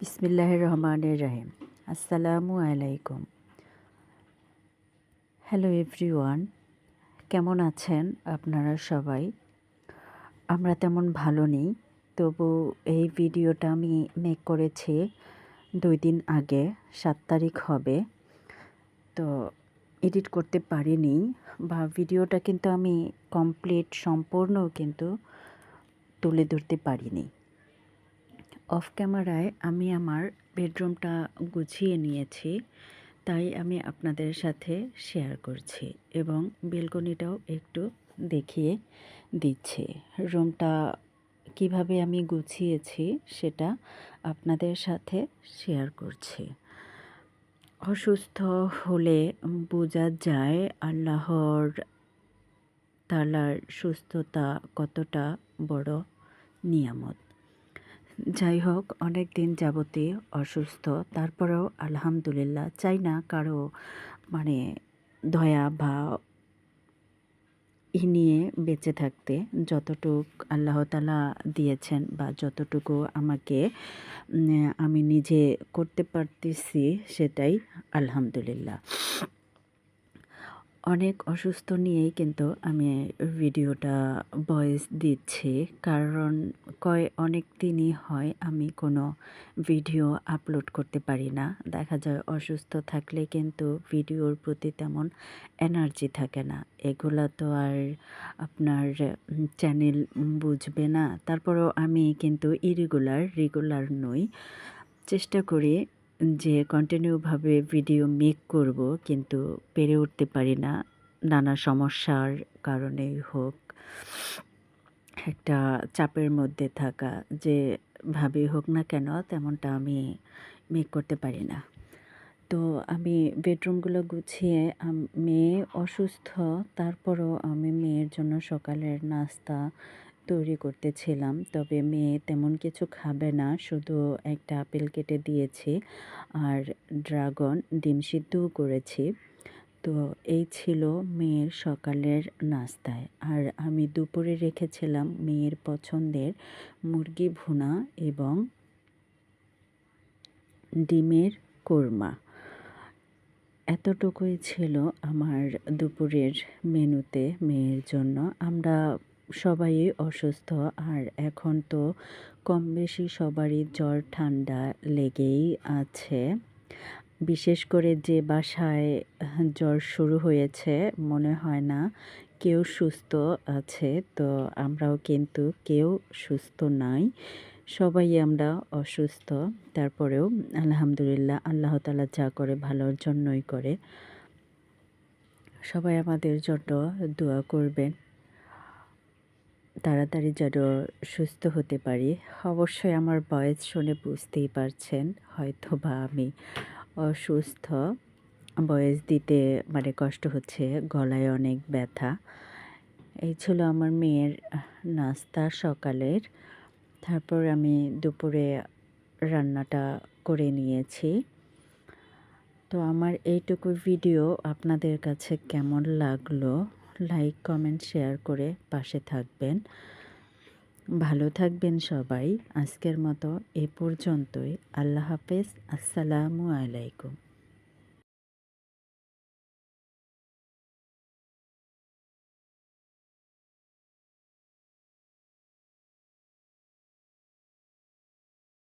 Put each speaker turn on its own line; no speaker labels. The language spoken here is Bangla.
বিসমিল্লাহ রহমানের রাহিম। আসসালামু আলাইকুম। হ্যালো এভরিওয়ান কেমন আছেন আপনারা সবাই? আমরা তেমন ভালো নেই, তবু এই ভিডিওটা আমি মেক করেছি দুই দিন আগে, সাত তারিখ হবে। তো এডিট করতে পারিনি, বা ভিডিওটা কিন্তু আমি কমপ্লিট সম্পূর্ণ কিন্তু তুলে ধরতে পারিনি। অফ ক্যামেরায় আমি আমার বেডরুমটা গুছিয়ে নিয়েছি, তাই আমি আপনাদের সাথে শেয়ার করছি এবং বেলকনিটাও একটু দেখিয়ে দিচ্ছি। রুমটা কীভাবে আমি গুছিয়েছি সেটা আপনাদের সাথে শেয়ার করছি। অসুস্থ হলে বোঝা যায় আল্লাহর তালার সুস্থতা কতটা বড় নিয়ামত। যাই হোক অনেক দিন যাবতে অসুস্থ। তারপরেও আলহামদুলিল্লাহ, চাই না কারও মানে দয়া বা ই নিয়ে বেঁচে থাকতে। যতটুক আল্লাহ তালা দিয়েছেন বা যতটুকু আমাকে আমি নিজে করতে পারতেছি সেটাই আলহামদুলিল্লাহ। অনেক অসুস্থ নিয়েই কিন্তু আমি ভিডিওটা ভয়েস দিচ্ছি। কারণ কয়, অনেক দিনই হয় আমি কোনো ভিডিও আপলোড করতে পারি না। দেখা যায় অসুস্থ থাকলে কিন্তু ভিডিওর প্রতি তেমন এনার্জি থাকে না। এগুলা তো আর আপনার চ্যানেল বুঝবে না। তারপরেও আমি কিন্তু ইরেগুলার, রেগুলার নই। চেষ্টা করি যে কন্টিনিউভাবে ভিডিও মেক করব কিন্তু পেরে উঠতে পারি না। নানা সমস্যার কারণেই হোক, একটা চাপের মধ্যে থাকা, যে ভাবে হোক না কেন তেমনটা আমি মেক করতে পারি না। তো আমি বেডরুমগুলো গুছিয়ে মেয়ে অসুস্থ, তারপরও আমি মেয়ের জন্য সকালের নাস্তা তৈরি করতেছিলাম। তবে মেয়ে তেমন কিছু খাবে না, শুধু একটা আপেল কেটে দিয়েছি আর ড্রাগন ডিম সিদ্ধও করেছি। তো এই ছিল মেয়ের সকালের নাস্তায়। আর আমি দুপুরে রেখেছিলাম মেয়ের পছন্দের মুরগি ভুনা এবং ডিমের কোরমা। এতটুকুই ছিল আমার দুপুরের মেনুতে মেয়ের জন্য। আমরা সবাই অসুস্থ। আর এখন তো কম বেশি সবারই জ্বর ঠান্ডা লেগেই আছে। বিশেষ করে যে বাসায় জ্বর শুরু হয়েছে, মনে হয় না কেউ সুস্থ আছে। তো আমরাও কিন্তু কেউ সুস্থ নাই। সবাই আমরা অসুস্থ। তারপরেও আলহামদুলিল্লাহ আল্লাহ তালা যা করে ভালোর জন্যই করে। সবাই আমাদের জন্য দোয়া করবেন। তাড়াতাড়ি যেন সুস্থ হতে পারি। অবশ্যই আমার বয়স শুনে বুঝতেই পারছেন হয়তো বা আমি অসুস্থ। বয়স দিতে মানে কষ্ট হচ্ছে, গলায় অনেক ব্যথা। এই ছিল আমার মেয়ের নাস্তা সকালের। তারপর আমি দুপুরে রান্নাটা করে নিয়েছি। তো আমার এইটুকু ভিডিও আপনাদের কাছে কেমন লাগল? লাইক, কমেন্ট, শেয়ার করে পাশে থাকবেন। ভালো থাকবেন সবাই। আজকের মতো এ পর্যন্তই। আল্লাহ হাফেজ। আসসালামু আলাইকুম।